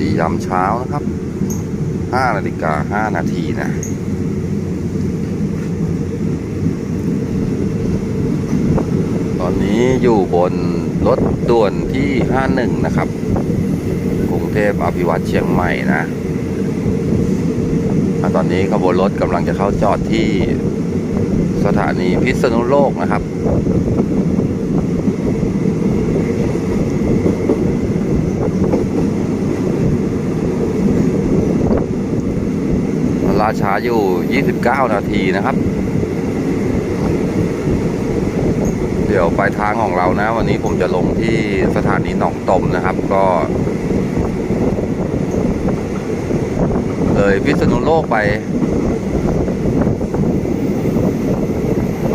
ดียามเช้านะครับ5นาฬิกา5นาทีนะ ตอนนี้อยู่บนรถด่วนที่ 51 นะครับ กรุงเทพอภิวัตเชียงใหม่นะอะตอนนี้ขบวนรถกำลังจะเข้าจอดที่สถานีพิษณุโลกนะครับ ช้าอยู่ 29 นาทีนะครับ เดี๋ยวปลายทางของเรานะ วันนี้ผมจะลงที่สถานีหนองตมนะครับ ก็เลยพิษณุโลกไป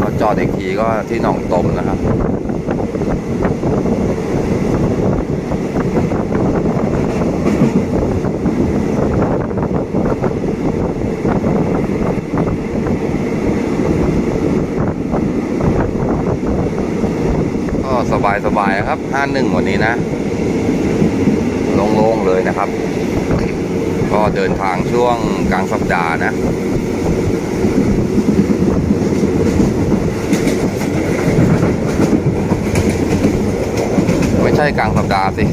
ก็จอดอีกทีก็ที่หนองตมนะครับ ก็ สบายสบายครับห้านึ่งวันนี้นะ โล่งๆเลยนะครับ ก็เดินทางช่วงกลางสัปดาห์นะไม่ใช่กลางสัปดาห์สิ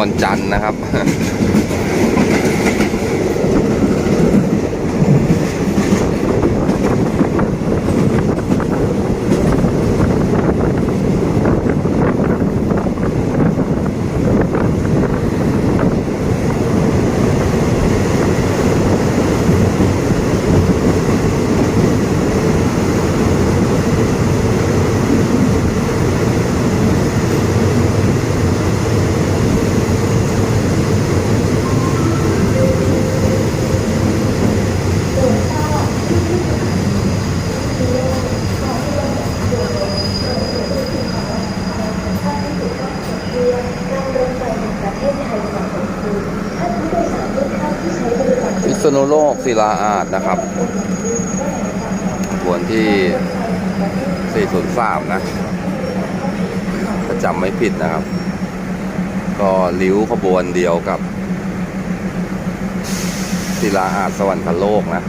วันจันทร์นะครับ ณุโลกศิลาอาดนะครับขบวนที่ 403 นะถ้าจำไม่ผิดนะครับ ก็ลิ้วขบวนเดียวกับศิลาอาดสวรรคโลกนะ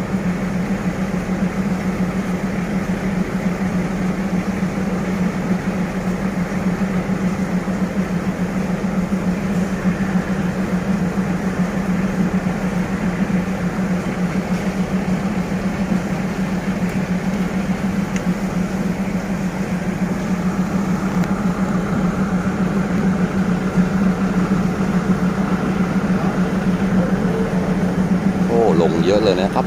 อะเลยนะครับ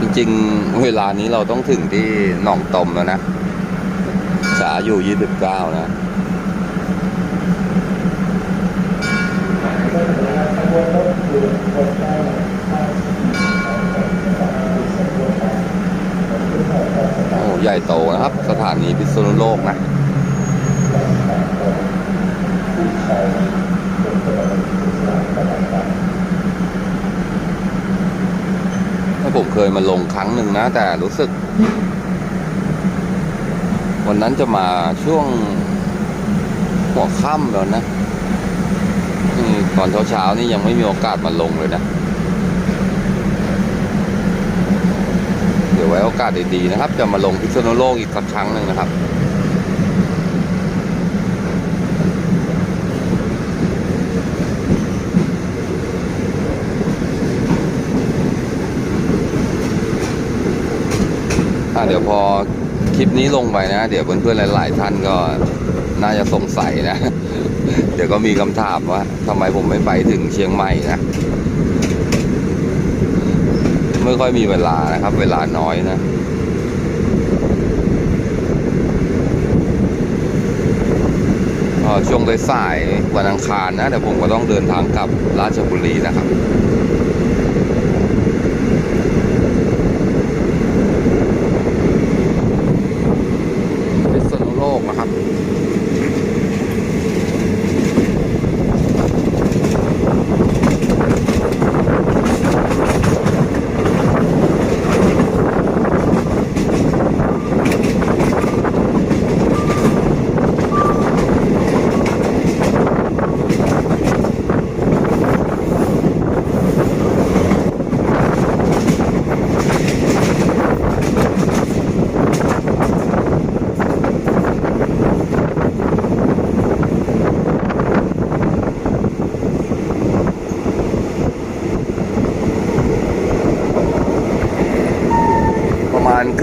จริงๆ เวลานี้เราต้องถึงที่หนองตมแล้วนะ สาอยู่29นะโอ้ใหญ่โตนะครับ สถานีพิษณุโลกนะ ถ้าผมเค ยมาลงครั้งหนึ่งนะ แต่รู้สึก วันนั้นจะมาช่วงหัวค่ำแล้วนะนี่ตอนเช้าๆนี่ยังไม่มีโอกาสมาลงเลยนะ เดี๋ยวไว้โอกาสดีๆนะครับ จะมาลงพิษณุโลกอีกสักครั้งหนึ่งนะครับ อะเดี๋ยวพอคลิปนี้ลงไปนะ เดี๋ยวเพื่อนๆหลาย ๆ ท่านก็น่าจะสงสัยนะ เดี๋ยวก็มีคำถามว่าทำไมผมไม่ไปถึงเชียงใหม่นะ ไม่ค่อยมีเวลานะครับ เวลาน้อยนะช่วงสายวันอังคารนะเดี๋ยวผมก็ต้องเดินทางกลับราชบุรีนะครับ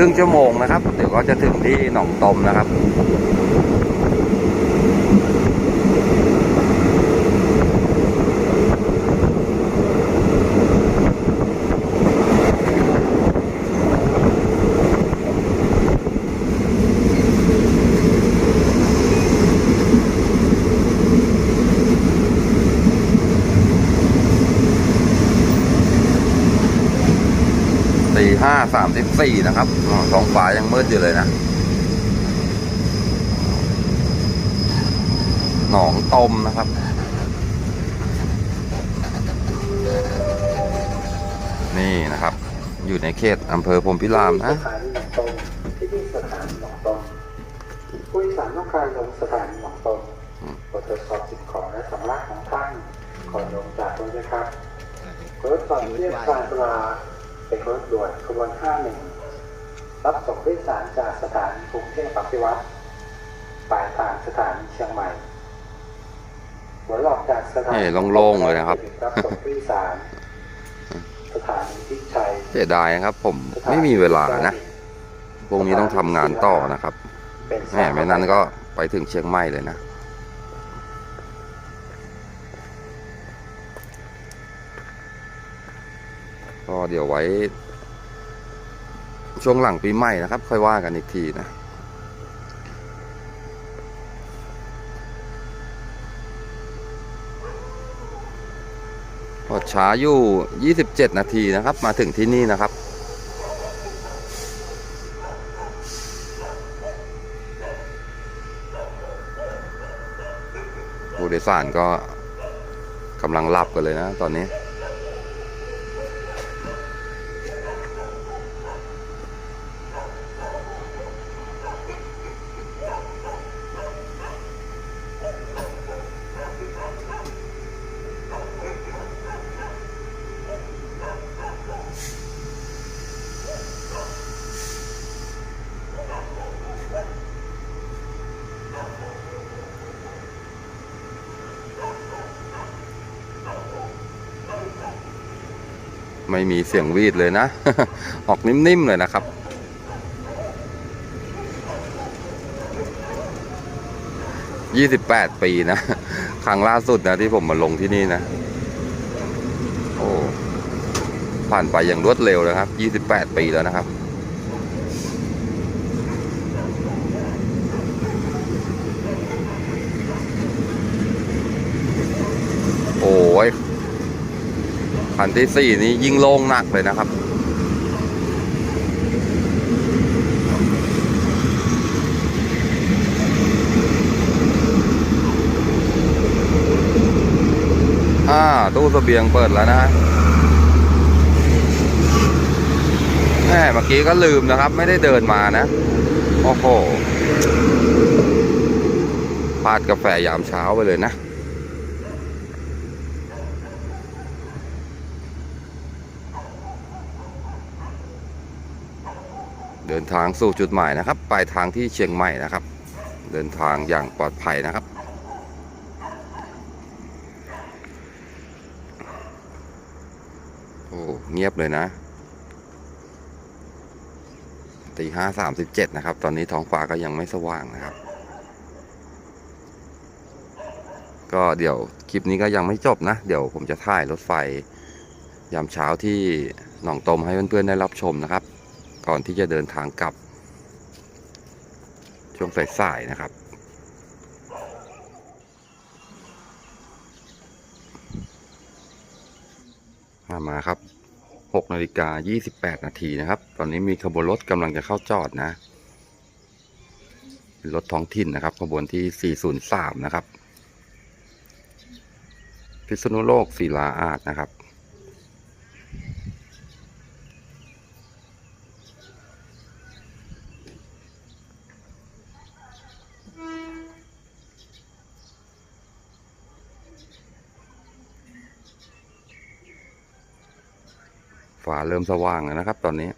ครึ่งชั่วโมงนะครับ เดี๋ยวก็จะถึงที่หนองตมนะครับ ตีห้า สามสิบสี่นะครับอ๋อท้องฟ้ายังมืดอยู่เลยนะ หนองตมนะครับนี่นะครับ อยู่ในเขตอำเภอพรหมพิรามนะสถานีหนองตมที่นี่สถานีหนองตมผู้โดยสารต้องการลงสถานีหนองตมโปรดตรวจสอบสิ่งของและสัมภาระของท่านก่อนลงจากรถนะครับรถสอนเรียกชานปลา เป็นรถด่วนขบวน51รับส่งผู้โดยสารจากสถานีกรุงเทพอภิวัตรปลายทางสถานีเชียงใหม่หัวหลอกจากสถานีนี่โล่งๆเลยนะครับรับส่งผู้โดยสารสถานีพิชัยเสียดายนะครับ ผมไม่มีเวลานะพรุ่งนี้ต้องทำงานต่อนะครับแหมไม่นั้นก็ไปถึงเชียงใหม่เลยนะ ก็เดี๋ยวไว้ ช่วงหลังปีใหม่นะครับ ค่อยว่ากันอีกทีนะพอช้าอยู่ 27 นาทีนะครับ มาถึงที่นี่นะครับ ผู้โดยสารก็กำลังหลับกันเลยนะตอนนี้ ไม่มีเสียงวีดเลยนะ ออกนิ่มๆเลยนะครับ ยี่สิบแปดปีนะ ครั้งล่าสุดนะที่ผมมาลงที่นี่นะ โอ้ ผ่านไปอย่างรวดเร็วเลยครับ ยี่สิบแปดปีแล้วนะครับ โอ้ย คันที่สี่นี้ยิ่งโล่งหนักเลยนะครับ อ่า ตู้เสบียงเปิดแล้วนะฮะแหมเมื่อกี้ก็ลืมนะครับ ไม่ได้เดินมานะ โอ้โหพลาดกาแฟยามเช้าไปเลยนะ นทางสู่จุดหมายนะครับปลายทางที่เชียงใหม่นะครับ เดินทางอย่างปลอดภัยนะครับ โอ้เงียบเลยนะตีห้าสามสิบเจ็ดนะครับ ตอนนี้ท้องฟ้าก็ยังไม่สว่างนะครับ ก็เดี๋ยวคลิปนี้ก็ยังไม่จบนะ เดี๋ยวผมจะถ่ายรถไฟ ยามเช้าที่หนองตมให้เพื่อนๆได้รับชมนะครับ ก่อนที่จะเดินทางกลับ ช่วงสายๆนะครับมามาครับ6นาฬิกา28 นาทีนะครับ ตอนนี้มีขบวนรถกำลังจะเข้าจอดนะเป็นรถท้องถิ่นนะครับ ขบวนที่ 403 นะครับ พิษณุโลกศิลาอาจนะครับ ฟ้าเริ่มสว่างแล้วนะครับ ตอนนี้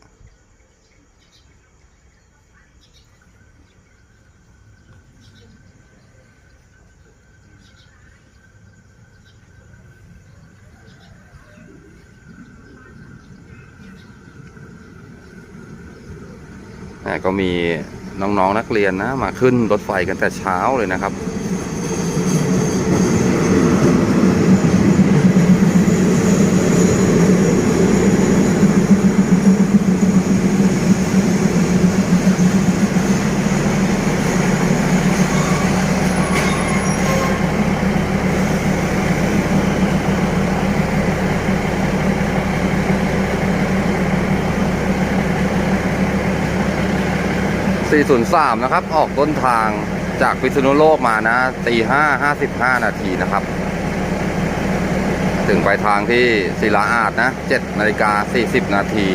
แต่ก็มีน้องๆนักเรียนนะ มาขึ้นรถไฟกันแต่เช้าเลยนะครับ 403 นะครับ ออกต้นทางจากพิษณุโลกมานะตีห้าห้าสิบห้านาทีนะครับ ถึงไปลายทางที่ศิลาอาดนะ7นาฬิกา40นาที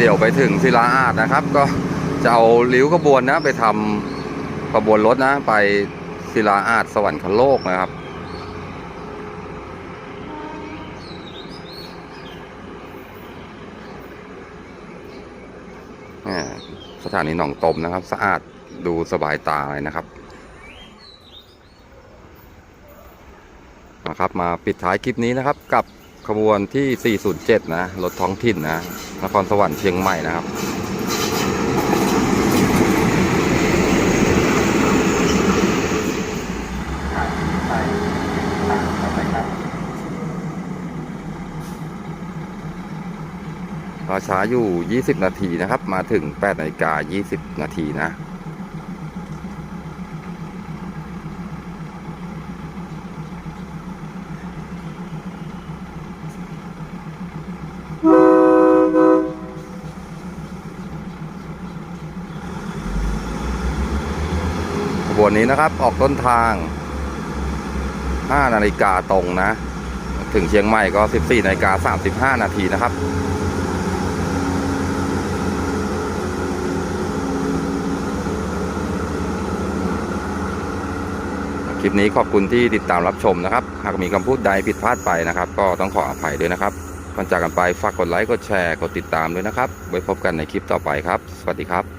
เดี๋ยวไปถึงศิลาอาดนะครับ ก็จะเอาริ้วขบวนนะ ไปทำขบวนรถนะ ไปศิลาอาดสวรรคโลกนะครับ สถานีหนองตมนะครับ สะอาดดูสบายตาเลยนะครับนะครับ มาปิดท้ายคลิปนี้นะครับกับ ขบวนที่ 407 นะ รถท้องถิ่นนะ นครสวรรค์เชียงใหม่นะครับไปทางต่อไปครับรอช้าอยู่ 20 นาทีนะครับ มาถึง8นาฬิกา20 นาทีนะ วนนี้นะครับ ออกต้นทาง 5 นาฬิกาตรงนะ ถึงเชียงใหม่ก็ 14นาฬิกา35 นาทีนะครับคลิปนี้ขอบคุณที่ติดตามรับชมนะครับ หากมีคำพูดใดผิดพลาดไปนะครับ ก็ต้องขออภัยด้วยนะครับก่อนจากกันไปฝากกดไลค์ กดแชร์ กดติดตามด้วยนะครับ ไว้พบกันในคลิปต่อไปครับ สวัสดีครับ